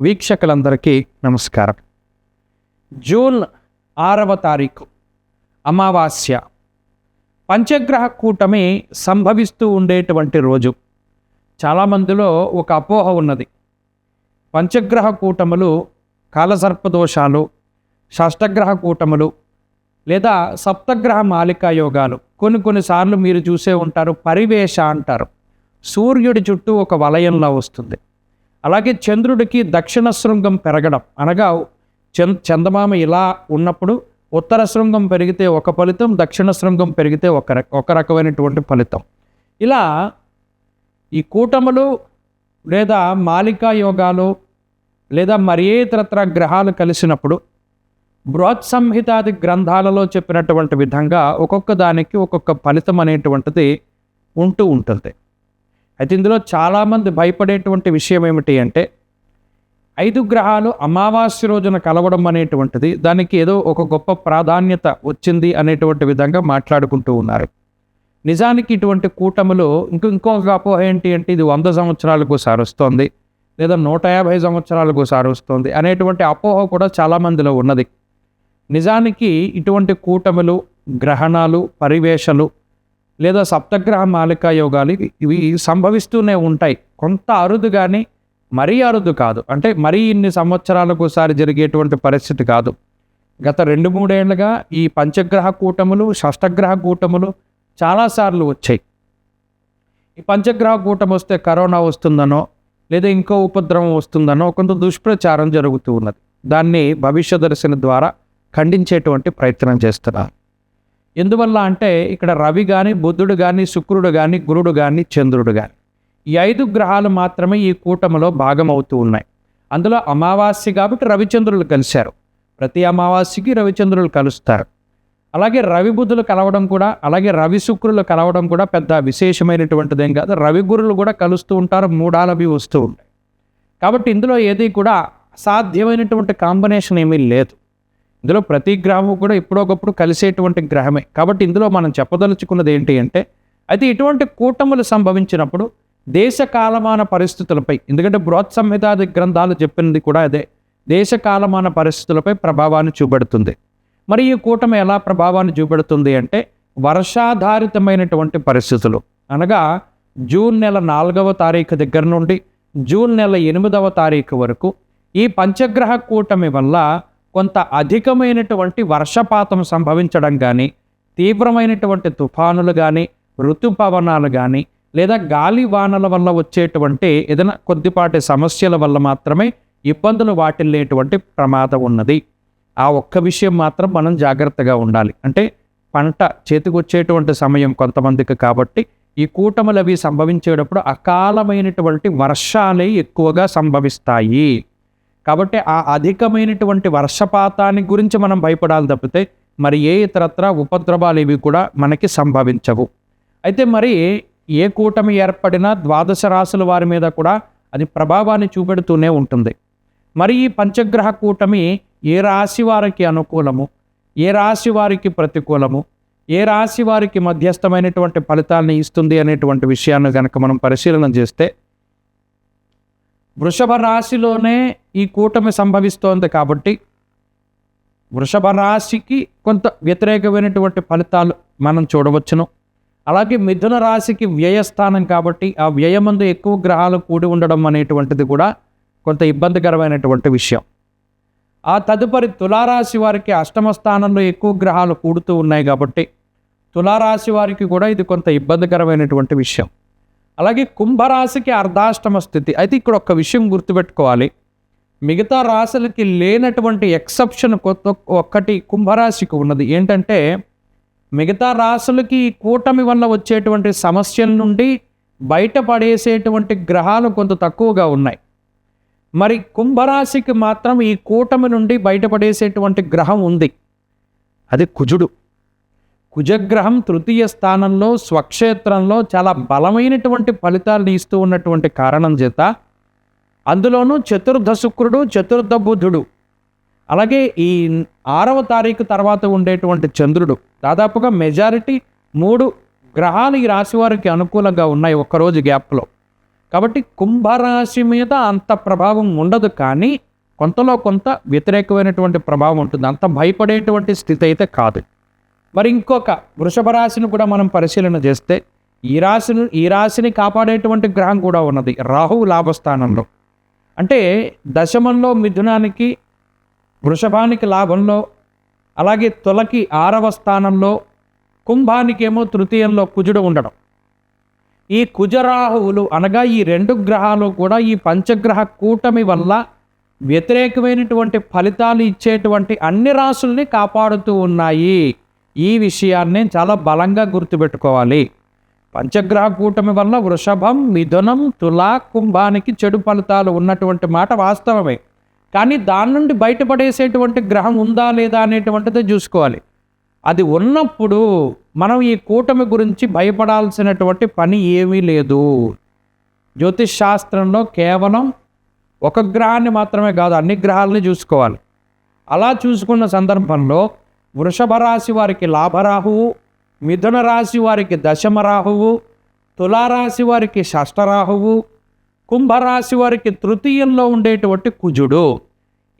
వీక్షకులందరికీ నమస్కారం. జూన్ ఆరవ తారీఖు అమావాస్య. పంచగ్రహ కూటమి సంభవిస్తూ ఉండేటువంటి రోజు. చాలామందిలో ఒక అపోహ ఉన్నది. పంచగ్రహ కూటములు కాలసర్పదోషాలు షష్టగ్రహ కూటములు లేదా సప్తగ్రహ మాలికా యోగాలు. కొన్ని కొన్నిసార్లు మీరు చూసే ఉంటారు పరివేష అంటారు. సూర్యుడి చుట్టూ ఒక వలయంలో వస్తుంది. అలాగే చంద్రుడికి దక్షిణ శృంగం పెరగడం. అనగా చంద్ చందమామ ఇలా ఉన్నప్పుడు ఉత్తర శృంగం పెరిగితే ఒక ఫలితం దక్షిణ శృంగం పెరిగితే ఒక ఒక రకమైనటువంటి ఫలితం. ఇలా ఈ కూటములు లేదా మాలికా యోగాలు లేదా మరి ఇతరత్ర గ్రహాలు కలిసినప్పుడు బృహత్ సంహితాది గ్రంథాలలో చెప్పినటువంటి విధంగా ఒక్కొక్క దానికి ఒక్కొక్క ఫలితం అనేటువంటిది ఉంటూ ఉంటుంది. అయితే ఇందులో చాలామంది భయపడేటువంటి విషయం ఏమిటి అంటే ఐదు గ్రహాలు అమావాస్య రోజున కలవడం అనేటువంటిది దానికి ఏదో ఒక గొప్ప ప్రాధాన్యత వచ్చింది అనేటువంటి విధంగా మాట్లాడుకుంటూ ఉన్నారు. నిజానికి ఇటువంటి కూటములు ఇంకో ఇంకొక అపోహ ఏంటి అంటే ఇది వంద సంవత్సరాలకు ఒకసారి వస్తుంది లేదా నూట యాభై సంవత్సరాలకు ఒకసారి వస్తుంది అనేటువంటి అపోహ కూడా చాలామందిలో ఉన్నది. నిజానికి ఇటువంటి కూటములు గ్రహణాలు పరివేషలు లేదా సప్తగ్రహ మాలికా యోగాలు ఇవి- సంభవిస్తూనే ఉంటాయి. కొంత అరుదు కానీ మరీ అరుదు కాదు. అంటే మరీ ఇన్ని సంవత్సరాలకు ఒకసారి జరిగేటువంటి పరిస్థితి కాదు. గత రెండు మూడేళ్ళుగా ఈ పంచగ్రహ కూటములు షష్టగ్రహ కూటములు చాలాసార్లు వచ్చాయి. ఈ పంచగ్రహ కూటమి వస్తే కరోనా వస్తుందనో లేదా ఇంకో ఉపద్రవం వస్తుందనో కొంత దుష్ప్రచారం జరుగుతూ ఉన్నది. దాన్ని భవిష్యదర్శన ద్వారా ఖండించేటువంటి ప్రయత్నం చేస్తున్నారు. ఎందువల్ల అంటే ఇక్కడ రవి కానీ బుద్ధుడు కానీ శుక్రుడు కానీ గురుడు కానీ చంద్రుడు కానీ ఈ ఐదు గ్రహాలు మాత్రమే ఈ కూటమిలో భాగమవుతూ ఉన్నాయి. అందులో అమావాస్య కాబట్టి రవిచంద్రులు కలిశారు. ప్రతి అమావాస్యకి రవిచంద్రులు కలుస్తారు. అలాగే రవి బుద్ధులు కలవడం కూడా అలాగే రవి శుక్రులు కలవడం కూడా పెద్ద విశేషమైనటువంటిదేం కాదు. రవి గురులు కూడా కలుస్తూ ఉంటారు మూడాలవి వస్తూ ఉంటాయి. కాబట్టి ఇందులో ఏది కూడా అసాధ్యమైనటువంటి కాంబినేషన్ ఏమీ లేదు. ఇందులో ప్రతి గ్రహము కూడా ఎప్పుడొకప్పుడు కలిసేటువంటి గ్రహమే కాబట్టి ఇందులో మనం చెప్పదలుచుకున్నది ఏంటి అంటే అయితే ఇటువంటి కూటములు సంభవించినప్పుడు దేశ కాలమాన పరిస్థితులపై ఎందుకంటే బృహత్ సంహితాది గ్రంథాలు చెప్పినది కూడా అదే దేశ కాలమాన పరిస్థితులపై ప్రభావాన్ని చూపెడుతుంది. మరి ఈ కూటమి ఎలా ప్రభావాన్ని చూపెడుతుంది అంటే వర్షాధారితమైనటువంటి పరిస్థితులు. అనగా జూన్ నెల నాలుగవ తారీఖు దగ్గర నుండి జూన్ నెల ఎనిమిదవ తారీఖు వరకు ఈ పంచగ్రహ కూటమి వల్ల కొంత అధికమైనటువంటి వర్షపాతం సంభవించడం కానీ తీవ్రమైనటువంటి తుఫానులు కానీ ఋతుపవనాలు కానీ లేదా గాలి వానల వల్ల వచ్చేటువంటి ఏదైనా కొద్దిపాటి సమస్యల వల్ల మాత్రమే ఇబ్బందులు వాటిల్లేటువంటి ప్రమాదం ఉన్నది. ఆ ఒక్క విషయం మాత్రం మనం జాగ్రత్తగా ఉండాలి. అంటే పంట చేతికొచ్చేటువంటి సమయం కొంతమందికి కాబట్టి ఈ కూటములు అవి సంభవించేటప్పుడు అకాలమైనటువంటి వర్షాలే ఎక్కువగా సంభవిస్తాయి. కాబట్టి ఆ అధికమైనటువంటి వర్షపాతాన్ని గురించి మనం భయపడాలి తప్పితే మరి ఏ ఇతరత్ర ఉపద్రవాలు ఇవి కూడా మనకి సంభవించవు. అయితే మరి ఏ కూటమి ఏర్పడినా ద్వాదశ రాశుల వారి మీద కూడా అది ప్రభావాన్ని చూపెడుతూనే ఉంటుంది. మరి ఈ పంచగ్రహ కూటమి ఏ రాశి వారికి అనుకూలము? ఏ రాశి వారికి ప్రతికూలము? ఏ రాశి వారికి మధ్యస్థమైనటువంటి ఫలితాలను ఇస్తుంది అనేటువంటి విషయాన్ని కనుక మనం పరిశీలన చేస్తే వృషభ రాశిలోనే ఈ కూటమి సంభవిస్తోంది కాబట్టి వృషభ రాశికి కొంత వ్యతిరేకమైనటువంటి ఫలితాలు మనం చూడవచ్చును. అలాగే మిథున రాశికి వ్యయస్థానం కాబట్టి ఆ వ్యయమందు ఎక్కువ గ్రహాలు కూడి ఉండడం అనేటువంటిది కూడా కొంత ఇబ్బందికరమైనటువంటి విషయం. ఆ తదుపరి తులారాశి వారికి అష్టమ స్థానంలో ఎక్కువ గ్రహాలు కూడుతూ ఉన్నాయి కాబట్టి తులారాశి వారికి కూడా ఇది కొంత ఇబ్బందికరమైనటువంటి విషయం. అలాగే కుంభరాశికి అర్ధాష్టమ స్థితి. అయితే ఇక్కడ ఒక విషయం గుర్తుపెట్టుకోవాలి. మిగతా రాశులకి లేనటువంటి ఎక్సెప్షన్ కొత్త ఒక్కటి కుంభరాశికి ఉన్నది. ఏంటంటే మిగతా రాశులకి ఈ కూటమి వల్ల వచ్చేటువంటి సమస్యల నుండి బయటపడేసేటువంటి గ్రహాలు కొంత తక్కువగా ఉన్నాయి. మరి కుంభరాశికి మాత్రం ఈ కూటమి నుండి బయటపడేసేటువంటి గ్రహం ఉంది. అది కుజుడు. కుజగ్రహం తృతీయ స్థానంలో స్వక్షేత్రంలో చాలా బలమైనటువంటి ఫలితాలను ఇస్తూ ఉన్నటువంటి కారణం చేత అందులోనూ చతుర్థ శుక్రుడు చతుర్థ బుధుడు. అలాగే ఈ ఆరవ తారీఖు తర్వాత ఉండేటువంటి చంద్రుడు దాదాపుగా మెజారిటీ మూడు గ్రహాలు ఈ రాశి వారికి అనుకూలంగా ఉన్నాయి ఒక్కరోజు గ్యాప్లో. కాబట్టి కుంభరాశి మీద అంత ప్రభావం ఉండదు కానీ కొంతలో కొంత వ్యతిరేకమైనటువంటి ప్రభావం ఉంటుంది. అంత భయపడేటువంటి స్థితి అయితే కాదు. మరి ఇంకొక వృషభ రాశిని కూడా మనం పరిశీలన చేస్తే ఈ రాశిని ఈ రాశిని కాపాడేటువంటి గ్రహం కూడా ఉన్నది రాహువు లాభస్థానంలో. అంటే దశమంలో మిథునానికి వృషభానికి లాభంలో అలాగే తులకి ఆరవ స్థానంలో కుంభానికేమో తృతీయంలో కుజుడు ఉండడం. ఈ కుజరాహువులు అనగా ఈ రెండు గ్రహాలు కూడా ఈ పంచగ్రహ కూటమి వల్ల వ్యతిరేకమైనటువంటి ఫలితాలు ఇచ్చేటువంటి అన్ని రాసుల్ని కాపాడుతూ ఉన్నాయి. ఈ విషయాన్ని చాలా బలంగా గుర్తుపెట్టుకోవాలి. పంచగ్రహ కూటమి వల్ల వృషభం మిథునం తులా కుంభానికి చెడు ఫలితాలు ఉన్నటువంటి మాట వాస్తవమే. కానీ దాని నుండి బయటపడేసేటువంటి గ్రహం ఉందా లేదా అనేటువంటిది చూసుకోవాలి. అది ఉన్నప్పుడు మనం ఈ కూటమి గురించి భయపడాల్సినటువంటి పని ఏమీ లేదు. జ్యోతిష్ శాస్త్రంలో కేవలం ఒక గ్రహాన్ని మాత్రమే కాదు అన్ని గ్రహాలని చూసుకోవాలి. అలా చూసుకున్న సందర్భంలో వృషభ రాశి వారికి లాభరాహువు మిథున రాశి వారికి దశమ రాహువు తులారాశి వారికి షష్టరాహువు కుంభరాశి వారికి తృతీయంలో ఉండేటువంటి కుజుడు.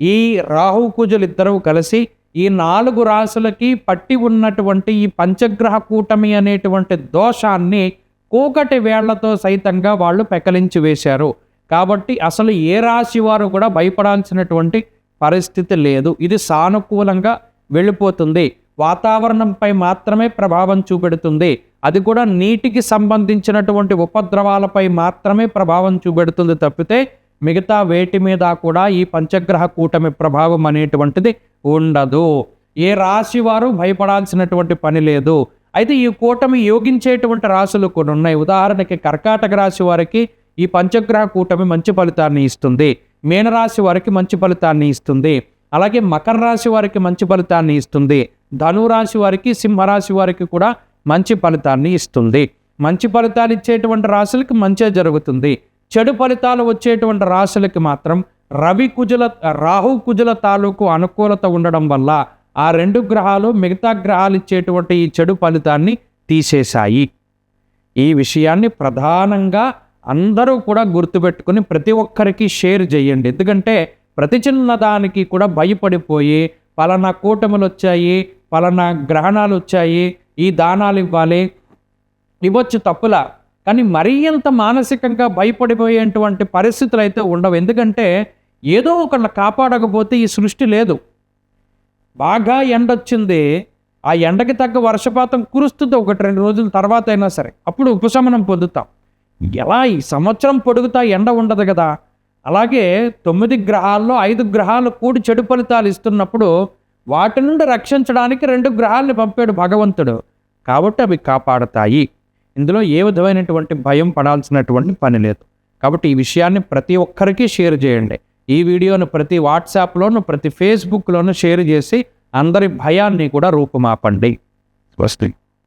ఈ రాహు కుజులు ఇద్దరు కలిసి ఈ నాలుగు రాశులకి పట్టి ఉన్నటువంటి ఈ పంచగ్రహ కూటమి అనేటువంటి దోషాన్ని కూకటి వేళ్ళతో సైతంగా వాళ్ళు పెకలించి వేశారు. కాబట్టి అసలు ఏ రాశి వారు కూడా భయపడాల్సినటువంటి పరిస్థితి లేదు. ఇది సానుకూలంగా వెళ్ళిపోతుంది. వాతావరణంపై మాత్రమే ప్రభావం చూపెడుతుంది. అది కూడా నీటికి సంబంధించినటువంటి ఉపద్రవాలపై మాత్రమే ప్రభావం చూపెడుతుంది తప్పితే మిగతా వేటి మీద కూడా ఈ పంచగ్రహ కూటమి ప్రభావం అనేటువంటిది ఉండదు. ఏ రాశి వారు భయపడాల్సినటువంటి పని లేదు. అయితే ఈ కూటమి యోగించేటువంటి రాశులు కొన్ని ఉన్నాయి. ఉదాహరణకి కర్కాటక రాశి వారికి ఈ పంచగ్రహ కూటమి మంచి ఫలితాన్ని ఇస్తుంది. మీనరాశి వారికి మంచి ఫలితాన్ని ఇస్తుంది. అలాగే మకర రాశి వారికి మంచి ఫలితాన్ని ఇస్తుంది. ధనురాశి వారికి సింహరాశి వారికి కూడా మంచి ఫలితాన్ని ఇస్తుంది. మంచి ఫలితాలు ఇచ్చేటువంటి రాశులకి మంచే జరుగుతుంది. చెడు ఫలితాలు వచ్చేటువంటి రాశులకి మాత్రం రవి కుజుల రాహు కుజుల తాలూకు అనుకూలత ఉండడం వల్ల ఆ రెండు గ్రహాలు మిగతా గ్రహాలు ఇచ్చేటువంటి ఈ చెడు ఫలితాన్ని తీసేశాయి. ఈ విషయాన్ని ప్రధానంగా అందరూ కూడా గుర్తుపెట్టుకుని ప్రతి ఒక్కరికి షేర్ చేయండి. ఎందుకంటే ప్రతి చిన్న దానికి కూడా భయపడిపోయి పలానా కూటములు వచ్చాయి పలానా గ్రహణాలు వచ్చాయి ఈ దానాలు ఇవ్వాలి ఇవ్వచ్చు తప్పులా. కానీ మరీ అంత మానసికంగా భయపడిపోయేటువంటి పరిస్థితులు అయితే ఉండవు. ఎందుకంటే ఏదో ఒకళ్ళు కాపాడకపోతే ఈ సృష్టి లేదు. బాగా ఎండ వచ్చింది ఆ ఎండకి తగ్గ వర్షపాతం కురుస్తుంది ఒకటి రెండు రోజుల తర్వాత అయినా సరే. అప్పుడు ఉపశమనం పొందుతాం. ఎలా ఈ సంవత్సరం పొడుగుతా ఎండ ఉండదు కదా? అలాగే తొమ్మిది గ్రహాల్లో ఐదు గ్రహాలు కూడి చెడు ఫలితాలు ఇస్తున్నప్పుడు వాటి నుండి రక్షించడానికి రెండు గ్రహాలని పంపాడు భగవంతుడు. కాబట్టి అవి కాపాడతాయి. ఇందులో ఏ విధమైనటువంటి భయం పడాల్సినటువంటి పని లేదు. కాబట్టి ఈ విషయాన్ని ప్రతి ఒక్కరికి షేర్ చేయండి. ఈ వీడియోను ప్రతి వాట్సాప్లోను ప్రతి ఫేస్బుక్లోను షేర్ చేసి అందరి భయాన్ని కూడా రూపుమాపండి. వస్తుంది